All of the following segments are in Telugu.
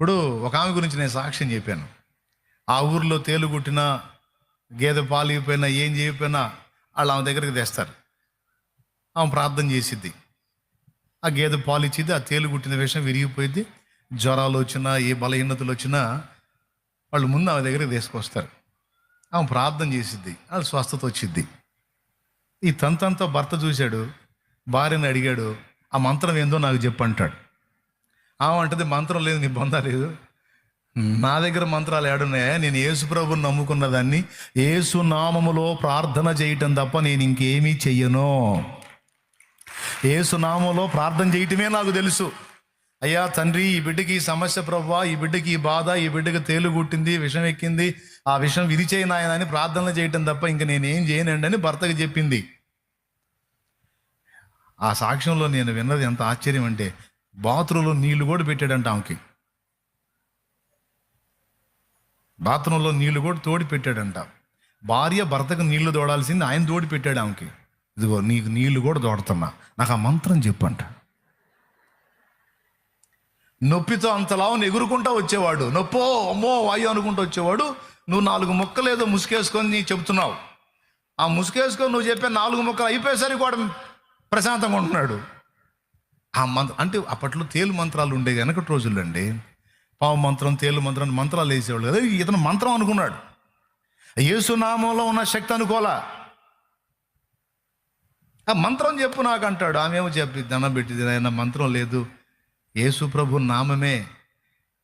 ఇప్పుడు ఒక ఆమె గురించి నేను సాక్ష్యం చెప్పాను. ఆ ఊర్లో తేలు కుట్టినా గేదె పాలు ఇవ్వకపోయినా ఏం చేయకపోయినా వాళ్ళు ఆమె దగ్గరికి తెస్తారు. ఆమె ప్రార్థన చేసిద్ది. ఆ గేదె పాలు ఆ తేలు కుట్టిన విషయం విరిగిపోయింది జ్వరాలు వచ్చినా ఏ బలహీనతలు వచ్చినా వాళ్ళు ముందు ఆమె దగ్గరికి తీసుకొస్తారు. ఆమె ప్రార్థన చేసిద్ది వాళ్ళు స్వస్థత వచ్చిద్ది. ఈ తంతంతో భర్త చూశాడు భార్యని అడిగాడు ఆ మంత్రం ఏందో నాకు చెప్పంటాడు అంటది మంత్రం లేదు నీ బొంద లేదు. నా దగ్గర మంత్రాలు ఏడున్నాయా? నేను యేసు ప్రభుని నమ్ముకున్న దాన్ని యేసు నామములో ప్రార్థన చేయటం తప్ప నేను ఇంకేమీ చెయ్యను. యేసు నామములో ప్రార్థన చేయటమే నాకు తెలుసు. అయ్యా తండ్రి ఈ బిడ్డకి ఈ సమస్య ప్రభావ ఈ బిడ్డకి ఈ బాధ ఈ బిడ్డకి తేలు కుట్టింది విషం ఎక్కింది ఆ విషం విరిచేయి నాయన అని ప్రార్థనలు చేయటం తప్ప ఇంక నేనేం చేయనండి అని భర్తకు చెప్పింది. ఆ సాక్ష్యంలో నేను విన్నది ఎంత ఆశ్చర్యం అంటే బాత్రూంలో నీళ్ళు కూడా పెట్టాడంట ఆమెకి. బాత్రూంలో నీళ్ళు కూడా తోడి పెట్టాడంట. భార్య భర్తకు నీళ్ళు తోడాల్సింది ఆయన తోడి పెట్టాడు ఆమెకి. ఇదిగో నీకు నీళ్ళు కూడా తోడుతున్నా. నాకు ఆ మంత్రం చెప్పంట. నొప్పితో అంతలావు ఎగురుకుంటా వచ్చేవాడు. నొప్పో అమ్మో వాయు అనుకుంటూ వచ్చేవాడు. నువ్వు నాలుగు ముక్కలు ఏదో ముసుకేసుకొని నీ చెప్తున్నావు. ఆ ముసుకేసుకొని నువ్వు చెప్పే నాలుగు ముక్కలు అయిపోయేసరికి కూడా ప్రశాంతంగా ఉంటున్నాడు. ఆ మంత్రం అంటే అప్పట్లో తేలు మంత్రాలు ఉండేవి వెనకటి రోజుల్లో అండి పావు మంత్రం తేలు మంత్రం మంత్రాలు వేసేవాళ్ళు కదా. ఇతను మంత్రం అనుకున్నాడు. యేసునామంలో ఉన్న శక్తి అనుకోలా ఆ మంత్రం చెప్పు నాకు అంటాడు. ఆమెమో చెప్పి దండం పెట్టింది ఆయన మంత్రం లేదు. యేసు ప్రభు నామమే.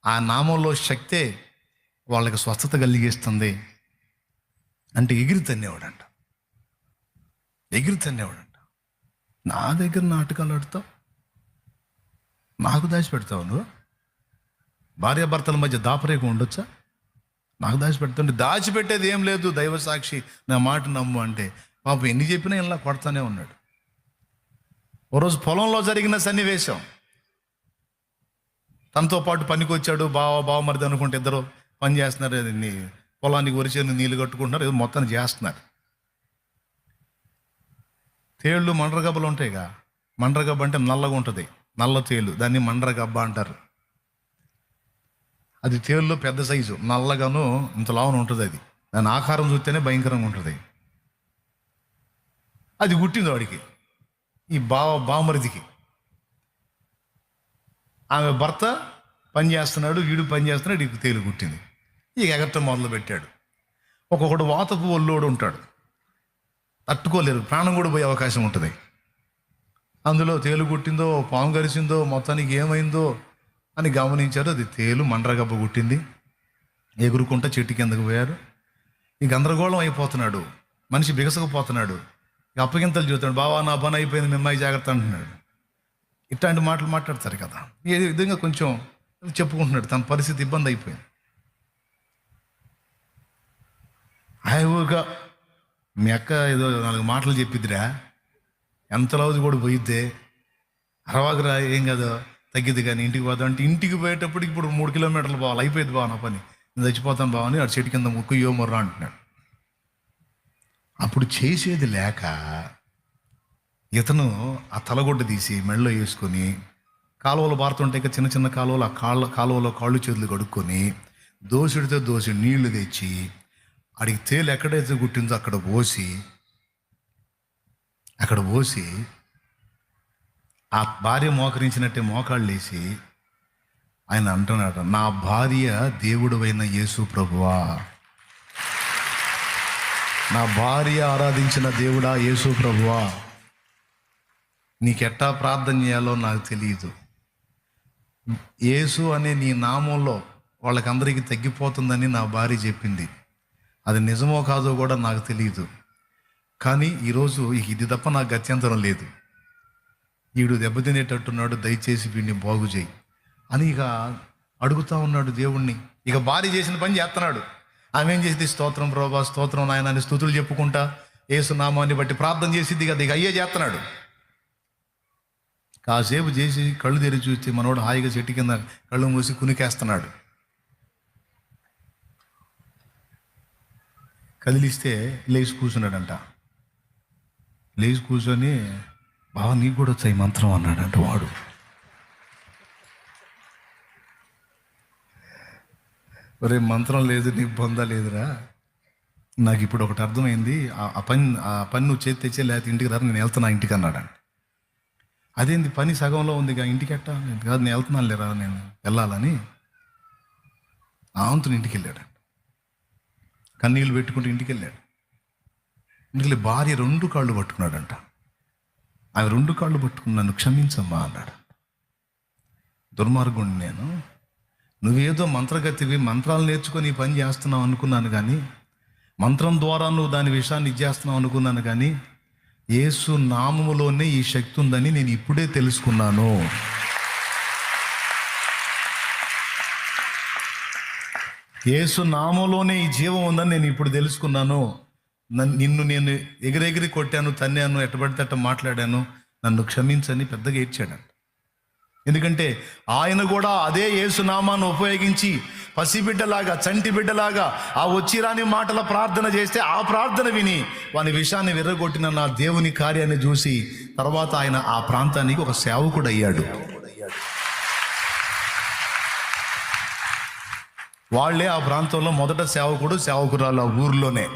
ఆ నామంలో శక్తే వాళ్ళకి స్వస్థత కలిగిస్తుంది. అంటే ఎగిరి తన్నేవాడంట. ఎగిరి తన్నేవాడంట. నా దగ్గర నాటకాలు ఆడతావు? నాకు దాచిపెడతావు నువ్వు? భార్యాభర్తల మధ్య దాపరేకం ఉండొచ్చా? నాకు దాచి దాచిపెట్టేది ఏం లేదు. దైవ సాక్షి నా మాట నమ్ము అంటే. పాప ఎన్ని చెప్పినా ఇలా కొడతానే ఉన్నాడు. ఓ రోజు పొలంలో జరిగిన సన్నివేశం. తనతో పాటు పనికి వచ్చాడు బావ బావ మరిది అనుకుంటే ఇద్దరు పని చేస్తున్నారు. నీ పొలానికి వరిచేను నీళ్ళు కట్టుకుంటున్నారు. ఏదో మొత్తాన్ని చేస్తున్నారు. తేళ్ళు మండ్రగబ్బలు ఉంటాయిగా. మండ్రగబ్బ అంటే నల్లగా ఉంటుంది. నల్ల తేలు దాన్ని మండ్రగబ్బ అంటారు. అది తేలులో పెద్ద సైజు నల్లగాను ఇంత లావున ఉంటుంది అది. దాని ఆకారం చూస్తేనే భయంకరంగా ఉంటుంది. అది గుట్టింది వాడికి ఈ బావ బామరిదికి. ఆమె భర్త పని చేస్తున్నాడు వీడు పని చేస్తున్నాడు ఇక తేలు గుట్టింది. ఇక ఎగరటం మొదలు పెట్టాడు. ఒక్కొక్కడు వాతపు ఒల్లోడు ఉంటాడు. తట్టుకోలేరు ప్రాణం కూడా పోయే అవకాశం ఉంటుంది. అందులో తేలు కుట్టిందో పాము గరిచిందో మొత్తానికి ఏమైందో అని గమనించారు. అది తేలు మండ్రగబ్బ కుట్టింది. ఎగురుకుంటా చెట్టు కిందకు పోయారు. ఈ గందరగోళం అయిపోతున్నాడు. మనిషి బిగసకపోతున్నాడు. ఇక అప్పగింతలు చూస్తాడు బావా నా పని అయిపోయింది మిమ్మల్ని జాగ్రత్త అంటున్నాడు. ఇట్లాంటి మాటలు మాట్లాడతారు కదా. ఏ విధంగా కొంచెం చెప్పుకుంటున్నాడు. తన పరిస్థితి ఇబ్బంది అయిపోయింది. హాయిగా మీ అక్క ఏదో నాలుగు మాటలు చెప్పిద్దిరా. ఎంత రోజు కూడా పోయిద్దే. అరవాకురా ఏం కాదు తగ్గిద్ది కానీ ఇంటికి పోతాం అంటే ఇంటికి పోయేటప్పుడు ఇప్పుడు మూడు కిలోమీటర్లు పోవాలి అయిపోయింది బావ నా పని. నేను చచ్చిపోతాను బావ అని అటు చెట్టు కింద ముక్కు యో మొర్రా అంటున్నాడు. అప్పుడు చేసేది లేక ఇతను ఆ తలగొడ్డ తీసి మెడలో వేసుకొని కాలువలు పారుతుంటే ఇంకా చిన్న చిన్న కాలువలు ఆ కాళ్ళ కాలువలో కాళ్ళు చేతులు కడుక్కొని దోసుడితో దోసి నీళ్ళు తెచ్చి అడిగి తేలు ఎక్కడైతే గుట్టిందో అక్కడ పోసి అక్కడ పోసి ఆ భార్య మోకరించినట్టే మోకాళ్ళు వేసి ఆయన అంటున్నాడు నా భార్య దేవుడువైన యేసు ప్రభువా. నా భార్య ఆరాధించిన దేవుడా యేసు ప్రభువా. నీకెట్టా ప్రార్థన చేయాలో నాకు తెలియదు యేసు అనే నీ నామంలో వాళ్ళకందరికీ తగ్గిపోతుందని నా భార్య చెప్పింది. అది నిజమో కాదో కూడా నాకు తెలియదు కానీ ఈరోజు ఇది తప్ప నాకు గత్యంతరం లేదు. వీడు దెబ్బతినేటట్టున్నాడు దయచేసి వీడిని బాగు చేయి. అని ఇక అడుగుతా ఉన్నాడు దేవుణ్ణి. ఇక భార్య చేసిన పని చేస్తున్నాడు ఆమె ఏం చేసింది? స్తోత్రం ప్రభా స్తోత్రం నాయన అని స్థుతులు చెప్పుకుంటా ఏసునామాన్ని బట్టి ప్రార్థన చేసింది కదా ఇక అయ్యే చేస్తున్నాడు కాసేపు చేసి కళ్ళు తెరిచి చూస్తే మనోడు హాయిగా చెట్టు కింద కళ్ళు మూసి కునికేస్తున్నాడు. కదిలిస్తే లేచి కూర్చున్నాడంట. లేచి కూర్చొని బావ నీకు కూడా వచ్చాయి మంత్రం? అన్నాడంట వాడు. ఒరే మంత్రం లేదు నీ బొంద లేదురా. నాకు ఇప్పుడు ఒకటి అర్థమైంది. ఆ- పని ఆ పని నువ్వు చేతి తెచ్చే లేకపోతే ఇంటికి రా నేను వెళ్తున్నా ఇంటికి అన్నాడండి అదేంది? పని సగంలో ఉంది ఇక ఇంటికి ఎట్టా? నేను కాదు నేను వెళ్తున్నాను లేరా? నేను వెళ్ళాలని. ఆవంతుని ఇంటికి వెళ్ళాడు కన్నీళ్ళు పెట్టుకుంటూ ఇంటికి వెళ్ళాడు. ఇంటికి భార్య రెండు కాళ్ళు పట్టుకున్నాడంట. ఆమె రెండు కాళ్ళు పట్టుకుని నన్ను క్షమించమ్మా అన్నాడు. దుర్మార్గుడిని నేను. నువ్వేదో మంత్రగతివి మంత్రాలు నేర్చుకొని పని చేస్తున్నావు అనుకున్నాను కానీ మంత్రం ద్వారా నువ్వు దాని విషయాన్ని ఇచ్చేస్తున్నావు అనుకున్నాను కానీ యేసు నామములోనే ఈ శక్తి ఉందని నేను ఇప్పుడే తెలుసుకున్నాను. యేసు నామంలోనే ఈ జీవం ఉందని నేను ఇప్పుడు తెలుసుకున్నాను. నిన్ను నేను ఎగిరెగిరి కొట్టాను తన్నాను ఎట్టబడితే అట్ట మాట్లాడాను నన్ను క్షమించని పెద్దగా ఏడ్చాడు ఎందుకంటే ఆయన కూడా అదే యేసునామాన్ని ఉపయోగించి పసిబిడ్డలాగా చంటి బిడ్డలాగా ఆ వచ్చి రాని మాటల ప్రార్థన చేస్తే ఆ ప్రార్థన విని వాని విషయాన్ని విర్రగొట్టిన నా దేవుని కార్యాన్ని చూసి తర్వాత ఆయన ఆ ప్రాంతానికి ఒక సేవకుడు అయ్యాడు వాళ్ళే ఆ ప్రాంతంలో మొదట సేవకుడు సేవకురాలు ఆ ఊర్లోనే.